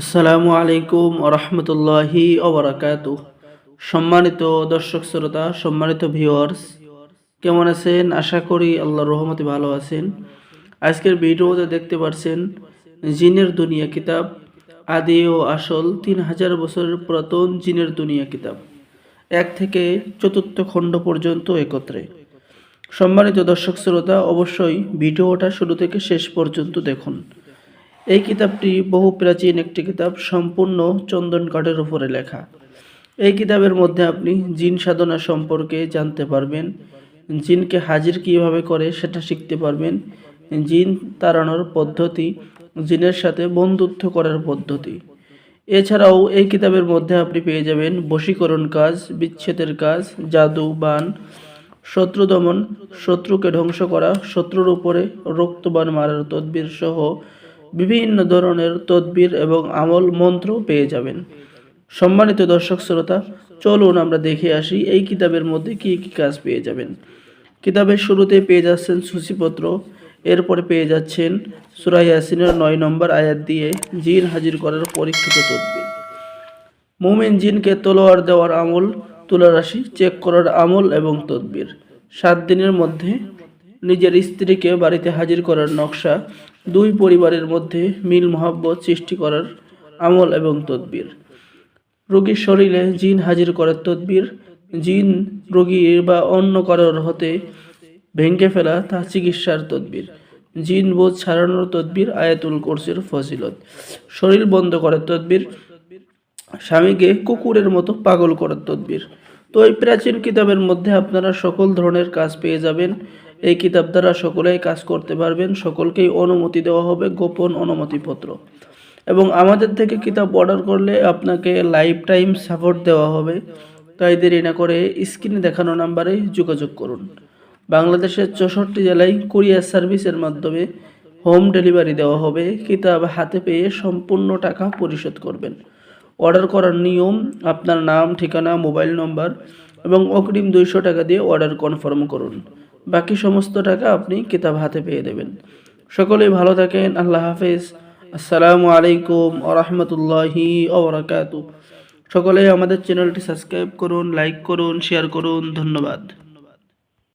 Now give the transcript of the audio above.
আসসালামু আলাইকুম রহমতুল্লাহি ওবরাকাত সম্মানিত দর্শক শ্রোতা, সম্মানিত ভিউয়ার্স কেমন আছেন? আশা করি আল্লাহর রহমতে ভালো আছেন। আজকের ভিডিওতে দেখতে পাচ্ছেন জিনের দুনিয়া কিতাব, আদি ও আসল তিন হাজার বছরের পুরাতন জিনের দুনিয়া কিতাব, এক থেকে চতুর্থ খণ্ড পর্যন্ত একত্রে। সম্মানিত দর্শক শ্রোতা, অবশ্যই ভিডিওটা শুরু থেকে শেষ পর্যন্ত দেখুন। এই কিতাবটি বহু প্রাচীন একটি কিতাব, সম্পূর্ণ চন্দন কাঠের উপরে লেখা। এই কিতাবের মধ্যে আপনি জিন সাধনা সম্পর্কে জানতে পারবেন। জিনকে হাজির কীভাবে করে সেটা শিখতে পারবেন। জিন তাড়ানোর পদ্ধতি, জিনের সাথে বন্ধুত্ব করার পদ্ধতি। এছাড়াও এই কিতাবের মধ্যে আপনি পেয়ে যাবেন বশীকরণ কাজ, বিচ্ছেদের কাজ, জাদু, বান, শত্রু দমন, শত্রুকে ধ্বংস করা, শত্রুর উপরে রক্তবান মারার তদবির সহ বিভিন্ন ধরনের তদবির এবং আমল মন্ত্র পেয়ে যাবেন। সম্মানিত দর্শক শ্রোতা, চলুন আমরা দেখে আসি এই কিতাবের মধ্যে কি কি কাজ পেয়ে যাবেন। কিতাবের শুরুতে পেয়ে যাচ্ছেন সূচিপত্র, এরপরে পেয়ে যাচ্ছেন সুরাই ইয়াসিনের নয় নম্বর আয়াত দিয়ে জিন হাজির করার পরীক্ষিত তদবির। মোমেন জিনকে তলোয়ার দেওয়ার আমল তুলা রাশি চেক করার আমল এবং তদবির। সাত দিনের মধ্যে নিজের স্ত্রীকে বাড়িতে হাজির করার নকশা, দুই পরিবারের মধ্যে মিল মহাব্বত সৃষ্টি করার আমল এবং তদবির। রোগীর শরীরে জিন হাজির করার তদবির, জিন রোগীর বা অন্য কারোর হতে ভেঙে ফেলা তা চিকিৎসার তদবির। জিন বোধ ছাড়ানোর তদবির আয়াতুল কোর্সের ফজিলত। শরীর বন্ধ করার তদবির, স্বামীকে কুকুরের মতো পাগল করার তদবির। তো এই প্রাচীন কিতাবের মধ্যে আপনারা সকল ধরনের কাজ পেয়ে যাবেন। এই কিতাব দ্বারা সকলেই কাজ করতে পারবেন, সকলকেই অনুমতি দেওয়া হবে, গোপন অনুমতিপত্র। এবং আমাদের থেকে কিতাব অর্ডার করলে আপনাকে লাইফ টাইম সাপোর্ট দেওয়া হবে। তাই দেরি না করে স্ক্রিনে দেখানো নাম্বারে যোগাযোগ করুন। বাংলাদেশের চৌষট্টি জেলায় কুরিয়ার সার্ভিসের মাধ্যমে হোম ডেলিভারি দেওয়া হবে। কিতাব হাতে পেয়ে সম্পূর্ণ টাকা পরিশোধ করবেন। অর্ডার করার নিয়ম, আপনার নাম, ঠিকানা, মোবাইল নম্বর এবং অগ্রিম দুইশো টাকা দিয়ে অর্ডার কনফার্ম করুন। বাকি সমস্ত টাকা আপনি কিতাব হাতে পেয়ে দেবেন। সকলেই ভালো থাকেন, আল্লাহ হাফেজ। আসসালামু আলাইকুম আরহামতুল্লাহি রহমতুল্লাহি ওবরাকাতু সকলেই আমাদের চ্যানেলটি সাবস্ক্রাইব করুন, লাইক করুন, শেয়ার করুন। ধন্যবাদ।